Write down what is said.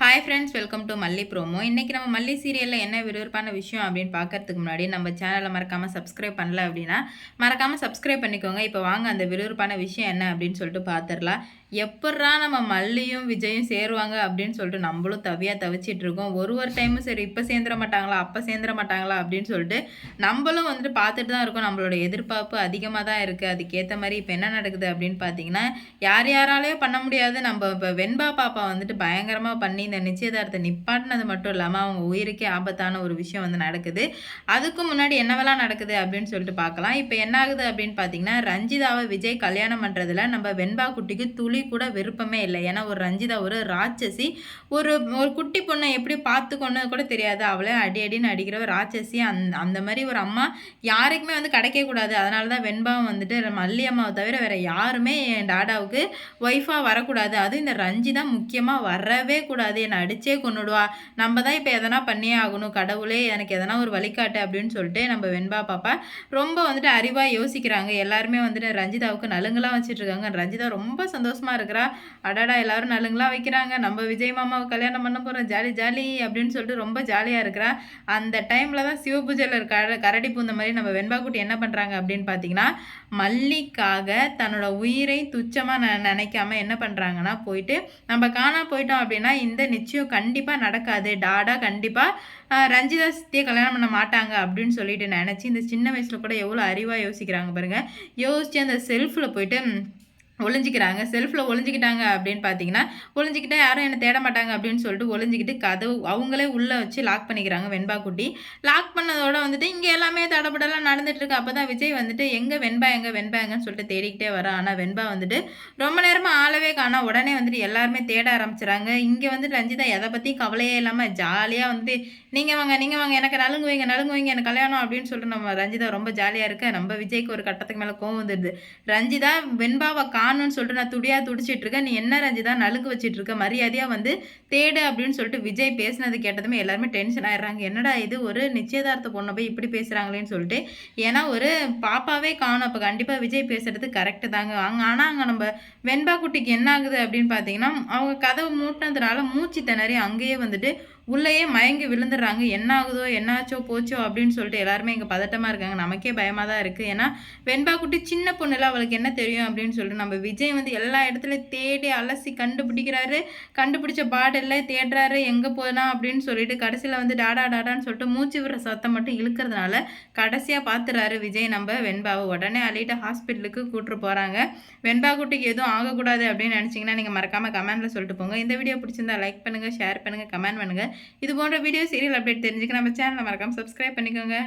Hi friends welcome to Malli promo இன்றைக்கி நம்ம மல்லி சீரியலில் என்ன விறுவிறுப்பான விஷயம் அப்படின்னு பார்க்கறதுக்கு முன்னாடி நம்ம சேனலை மறக்காமல் சப்ஸ்கிரைப் பண்ணல அப்படின்னா மறக்காமல் சப்ஸ்கிரைப் பண்ணிக்கோங்க. இப்போ வாங்க அந்த விறுவிறுப்பான விஷயம் என்ன அப்படின்னு சொல்லிட்டு பார்த்துடலாம் எப்பட்றா நம்ம மல்லியும் விஜயும் சேருவாங்க அப்படின்னு சொல்லிட்டு நம்மளும் தவியாக தவிச்சிட்டு இருக்கோம். ஒரு ஒரு டைமும் சரி இப்போ சேர்ந்துட மாட்டாங்களா அப்போ சேர்ந்துட மாட்டாங்களா அப்படின்னு சொல்லிட்டு நம்மளும் வந்துட்டு பார்த்துட்டு தான் இருக்கோம். நம்மளோட எதிர்பார்ப்பு அதிகமாக தான் இருக்குது அதுக்கேற்ற மாதிரி இப்போ என்ன நடக்குது அப்படின்னு பார்த்தீங்கன்னா யார் யாராலேயும் பண்ண முடியாது. நம்ம இப்போ வெண்பா பாப்பா வந்துட்டு பயங்கரமாக பண்ணி இந்த நிச்சயதார்த்தத்தை நிப்பாட்டினது மட்டும் இல்லாமல் அவங்க உயிருக்கே ஆபத்தான ஒரு விஷயம் வந்து நடக்குது. அதுக்கு முன்னாடி என்னவெல்லாம் நடக்குது அப்படின்னு சொல்லிட்டு பார்க்கலாம். இப்போ என்ன ஆகுது அப்படின்னு பார்த்தீங்கன்னா ரஞ்சிதாவை விஜய் கல்யாணம் பண்ணுறதுல நம்ம வெண்பா குட்டிக்கு துளி கூட விருப்பமே இல்லை. ஏன்னா ஒரு ரஞ்சிதா ஒரு ராட்சசி ஒரு ஒரு குட்டி பொண்ணை எப்படி பார்த்துக்கொன்னு கூட தெரியாது. அவளே அடி அடின்னு அடிக்கிற ஒரு ராட்சசி அந் அந்த மாதிரி ஒரு அம்மா யாருக்குமே வந்து கிடைக்க கூடாது. அதனால தான் வெண்பாவும் வந்துட்டு மல்லி அம்மாவை தவிர வேறு யாருமே என் டாடாவுக்கு ஒய்ஃபாக வரக்கூடாது. அதுவும் இந்த ரஞ்சிதா முக்கியமாக வரவே கூடாது. என்னை அடிச்சே கொண்டுடுவா நம்ம தான் இப்போ எதனா பண்ணியே ஆகணும். கடவுளே எனக்கு எதனா ஒரு வழிகாட்டு அப்படின்னு சொல்லிட்டு நம்ம வெண்பா பாப்பா ரொம்ப வந்துட்டு அறிவாக யோசிக்கிறாங்க. எல்லாருமே வந்துட்டு ரஞ்சிதாவுக்கு நலுங்கெல்லாம் வச்சுட்டு இருக்காங்க. ரஞ்சிதா ரொம்ப சந்தோஷமாக இருக்கிறா. அடாடா எல்லாரும் நலுங்கெல்லாம் வைக்கிறாங்க. நம்ம விஜய் மாமாவை கல்யாணம் பண்ண போகிறோம் ஜாலி ஜாலி அப்படின்னு சொல்லிட்டு ரொம்ப ஜாலியாக இருக்கிறா. அந்த டைமில் தான் சிவபூஜையில் இருக்க கரடி பூந்த மாதிரி நம்ம வெண்பாக்குட்டி என்ன பண்ணுறாங்க அப்படின்னு பார்த்தீங்கன்னா மல்லிக்காக தன்னோட உயிரை துச்சமாக ந நினைக்காம என்ன பண்ணுறாங்கன்னா போயிட்டு நம்ம காணா போயிட்டோம் அப்படின்னா இந்த நிச்சயம் கண்டிப்பாக நடக்காது. டாடா கண்டிப்பாக ரஞ்சிதா சித்தியை கல்யாணம் பண்ண மாட்டாங்க அப்படின்னு சொல்லிட்டு நினச்சி இந்த சின்ன வயசில் கூட எவ்வளோ அறிவாக யோசிக்கிறாங்க பாருங்கள் யோசித்து அந்த செல்ஃபில் போயிட்டு ஒளிஞ்சிக்கிறாங்க. செல்ஃபில் ஒளிஞ்சிக்கிட்டாங்க அப்படின்னு பார்த்தீங்கன்னா ஒளிஞ்சிக்கிட்டா யாரும் என்னை தேட மாட்டாங்க அப்படின்னு சொல்லிட்டு ஒளிஞ்சிக்கிட்டு கதவு அவங்களே உள்ளே வச்சு லாக் பண்ணிக்கிறாங்க வெண்பா குட்டி. லாக் பண்ணதோட வந்துட்டு இங்கே எல்லாமே தடப்படலாம் நடந்துட்டு இருக்கு. அப்போ தான் விஜய் வந்துட்டு எங்கே வெண்பா எங்கே வெண்பா எங்கன்னு சொல்லிட்டு தேடிக்கிட்டே வரான். ஆனால் வெண்பா வந்துட்டு ரொம்ப நேரமாக ஆளவே காணா உடனே வந்துட்டு எல்லாருமே தேட ஆரம்பிச்சுறாங்க. இங்கே வந்து ரஞ்சிதா எதை பற்றியும் கவலையே இல்லாமல் ஜாலியாக வந்துட்டு நீங்கள் வாங்க நீங்கள் வாங்க எனக்கு நலுங்கு வைங்க நலுங்கு வைங்க எனக்கு கல்யாணம் அப்படின்னு சொல்லிட்டு நம்ம ரஞ்சிதா ரொம்ப ஜாலியாக இருக்க நம்ம விஜய்க்கு ஒரு கட்டத்துக்கு மேலே கோவம் வந்துடுது ரஞ்சிதா வெண்பாவை காணும்னு சொல்லிட்டு நான் துடியாக துடிச்சிட்டு இருக்கேன். நீ என்ன ரஞ்சிதா நலுங்கு வச்சுட்டு இருக்க? மரியாதையாக வந்து தேடு அப்படின்னு சொல்லிட்டு விஜய் பேசினது கேட்டதுமே எல்லாருமே டென்ஷன் ஆயிடுறாங்க. என்னடா இது? ஒரு நிச்சயதார்த்த பொண்ணை போய் இப்படி பேசுகிறாங்களேன்னு சொல்லிட்டு ஏன்னா ஒரு பாப்பாவே காணும். அப்போ கண்டிப்பாக விஜய் பேசுறது கரெக்டு தாங்க. அங்கே ஆனால் அங்கே நம்ம வெண்பா குட்டிக்கு என்ன ஆகுது அப்படின்னு பார்த்தீங்கன்னா அவங்க கதவு மூட்டினதுனால மூச்சு திணறி அங்கேயே வந்துட்டு உள்ளேயே மயங்கி விழுந்துடுறாங்க. என்ன ஆகுதோ என்னாச்சோ போச்சோ அப்படின்னு சொல்லிட்டு எல்லாருமே இங்கே பதட்டமாக இருக்காங்க. நமக்கே பயமாக தான் இருக்குது ஏன்னா வெண்பா குட்டி சின்ன பொண்ணுல அவளுக்கு என்ன தெரியும் அப்படின்னு சொல்லிட்டு நம்ம விஜய் வந்து எல்லா இடத்துலையும் தேடி அலசி கண்டுபிடிக்கிறாரு. கண்டுபிடிச்ச பாடலில் தேடுறாரு. எங்கே போகலாம் அப்படின்னு சொல்லிட்டு கடைசியில் வந்து டாடா டாடான்னு சொல்லிட்டு மூச்சு விடுற சத்தம் மட்டும் இழுக்கிறதுனால கடைசியாக பார்த்துறாரு விஜய் நம்ம வெண்பாவை. உடனே அள்ளிட்டு ஹாஸ்பிட்டலுக்கு கூட்டு போகிறாங்க வெண்பா குட்டிக்கு எதுவும் ஆகக்கூடாது அப்படின்னு நினச்சிங்கன்னா நீங்கள் மறக்காமல் கமெண்ட்டில் சொல்லிட்டு போங்க. இந்த வீடியோ பிடிச்சிருந்தா லைக் பண்ணுங்கள் ஷேர் பண்ணுங்கள் கமெண்ட் பண்ணுங்கள் இது போன்ற வீடியோ சீரியல் அப்டேட் தெரிஞ்சுக்க நம்ம சேனலை மறக்காமல் சப்ஸ்கிரைப் பண்ணிக்கோங்க.